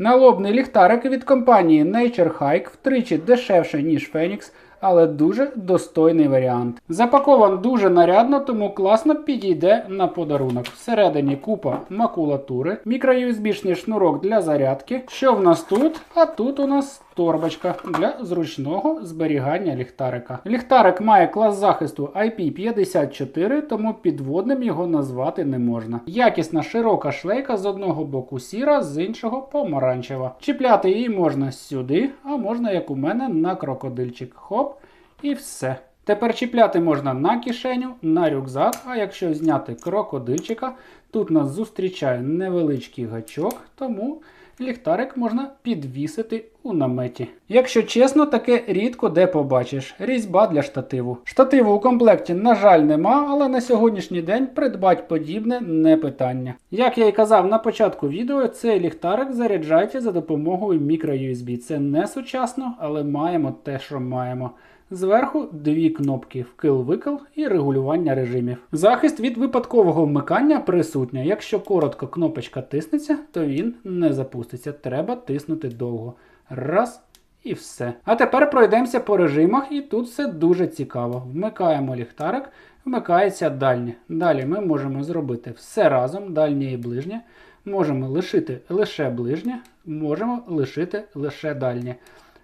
Налобний ліхтарик від компанії Nature Hike втричі дешевше, ніж Phoenix, але дуже достойний варіант. Запакован дуже нарядно, тому класно підійде на подарунок. Всередині купа макулатури, мікро-USB-шний шнурок для зарядки. Що в нас тут? А тут у нас торбочка для зручного зберігання ліхтарика. Ліхтарик має клас захисту IP54, тому підводним його назвати не можна. Якісна широка шлейка з одного боку сіра, з іншого помаранчева. Чіпляти її можна сюди, а можна, як у мене, на крокодильчик. Хоп, і все. Тепер чіпляти можна на кишеню, на рюкзак, а якщо зняти крокодильчика, тут нас зустрічає невеличкий гачок, тому ліхтарик можна підвісити у наметі. Якщо чесно, таке рідко де побачиш. Різьба для штативу. Штативу у комплекті, на жаль, нема, але на сьогоднішній день придбати подібне не питання. Як я і казав на початку відео, цей ліхтарик заряджається за допомогою мікро-USB. Це не сучасно, але маємо те, що маємо. Зверху дві кнопки вкил-викил і регулювання режимів. Захист від випадкового вмикання присутня. Якщо коротко кнопочка тиснеться, то він не запуститься. Треба тиснути довго. Раз і все. А тепер пройдемося по режимах, і тут все дуже цікаво. Вмикаємо ліхтарик, вмикається дальнє. Далі ми можемо зробити все разом, дальнє і ближнє. Можемо лишити лише ближнє, можемо лишити лише дальнє.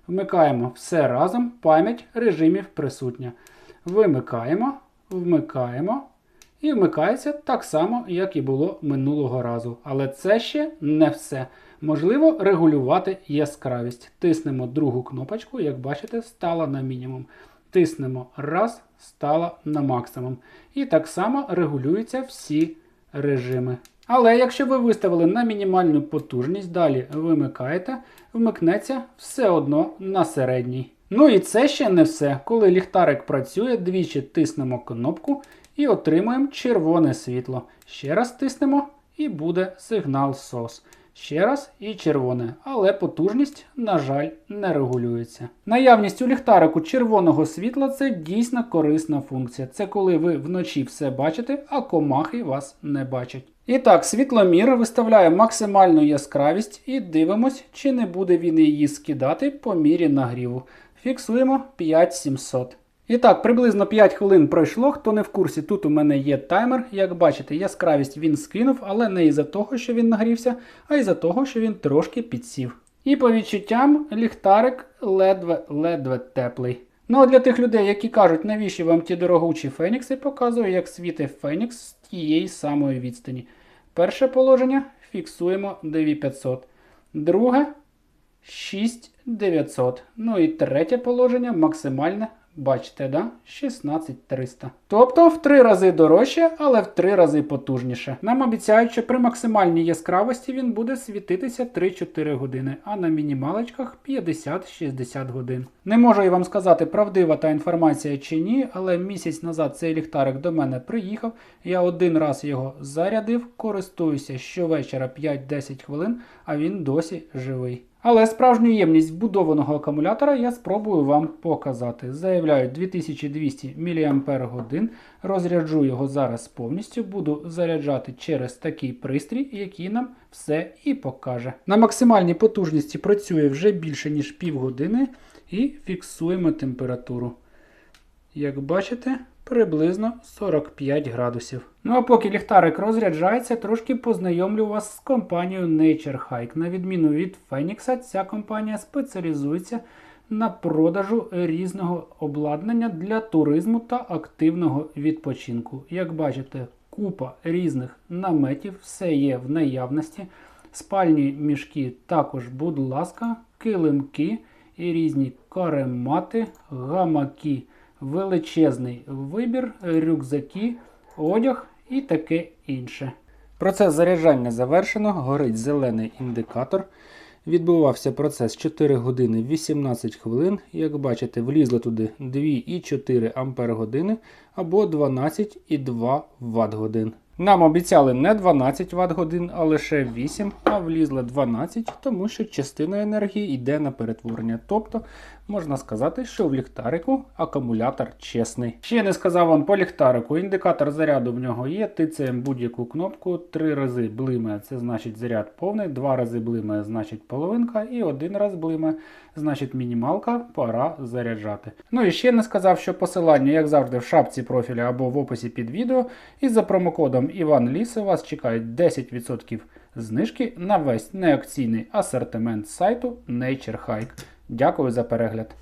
Вмикаємо все разом, пам'ять режимів присутня. Вимикаємо, вмикаємо. І вмикається так само, як і було минулого разу. Але це ще не все. Можливо регулювати яскравість. Тиснемо другу кнопочку, як бачите, стала на мінімум. Тиснемо раз, стала на максимум. І так само регулюються всі режими. Але якщо ви виставили на мінімальну потужність, далі вимикаєте, вмикнеться все одно на середній. Ну і це ще не все. Коли ліхтарик працює, двічі тиснемо кнопку і отримуємо червоне світло. Ще раз тиснемо і буде сигнал SOS. Ще раз і червоне, але потужність, на жаль, не регулюється. Наявність у ліхтарику червоного світла це дійсно корисна функція. Це коли ви вночі все бачите, а комахи вас не бачать. І так, світломір виставляє максимальну яскравість і дивимось, чи не буде він її скидати по мірі нагріву. Фіксуємо 5700. І так, приблизно 5 хвилин пройшло. Хто не в курсі, тут у мене є таймер. Як бачите, яскравість він скинув, але не із-за того, що він нагрівся, а із-за того, що він трошки підсів. І по відчуттям ліхтарик ледве-ледве теплий. Ну а для тих людей, які кажуть, навіщо вам ті дорогучі фенікси, показую, як світить фенікс з тієї самої відстані. Перше положення фіксуємо 9500. Друге 6900. Ну і третє положення максимальне. Бачите, да? 16300. Тобто в три рази дорожче, але в три рази потужніше. Нам обіцяють, що при максимальній яскравості він буде світитися 3-4 години, а на мінімалочках 50-60 годин. Не можу я вам сказати, правдива та інформація чи ні, але місяць назад цей ліхтарик до мене приїхав. Я один раз його зарядив, користуюся щовечора 5-10 хвилин, а він досі живий. Але справжню ємність вбудованого акумулятора я спробую вам показати. Заявляю 2200 мАч, розряджу його зараз повністю, буду заряджати через такий пристрій, який нам все і покаже. На максимальній потужності працює вже більше ніж півгодини і фіксуємо температуру. Як бачите, приблизно 45 градусів. Ну а поки ліхтарик розряджається, трошки познайомлю вас з компанією Nature Hike. На відміну від Phoenix, ця компанія спеціалізується на продажу різного обладнання для туризму та активного відпочинку. Як бачите, купа різних наметів, все є в наявності. Спальні мішки також, будь ласка, килимки і різні каремати, гамаки величезний вибір, рюкзаки, одяг і таке інше. Процес заряджання завершено, горить зелений індикатор. Відбувався процес 4 години 18 хвилин. Як бачите, влізло туди 2,4 Ампер години або 12,2 Вт годин. Нам обіцяли не 12 Вт годин, а лише 8, а влізли 12, тому що частина енергії йде на перетворення. Тобто можна сказати, що в ліхтарику акумулятор чесний. Ще не сказав вам по ліхтарику. Індикатор заряду в нього є. Тицяємо будь-яку кнопку. Три рази блимає, це значить заряд повний, два рази блимає, значить половинка, і один раз блимає, значить мінімалка, пора заряджати. Ну і ще не сказав, що посилання, як завжди, в шапці профіля або в описі під відео. І за промокодом Іван Ліси вас чекають 10% знижки на весь неакційний асортимент сайту Nature Hike. Дякую за перегляд.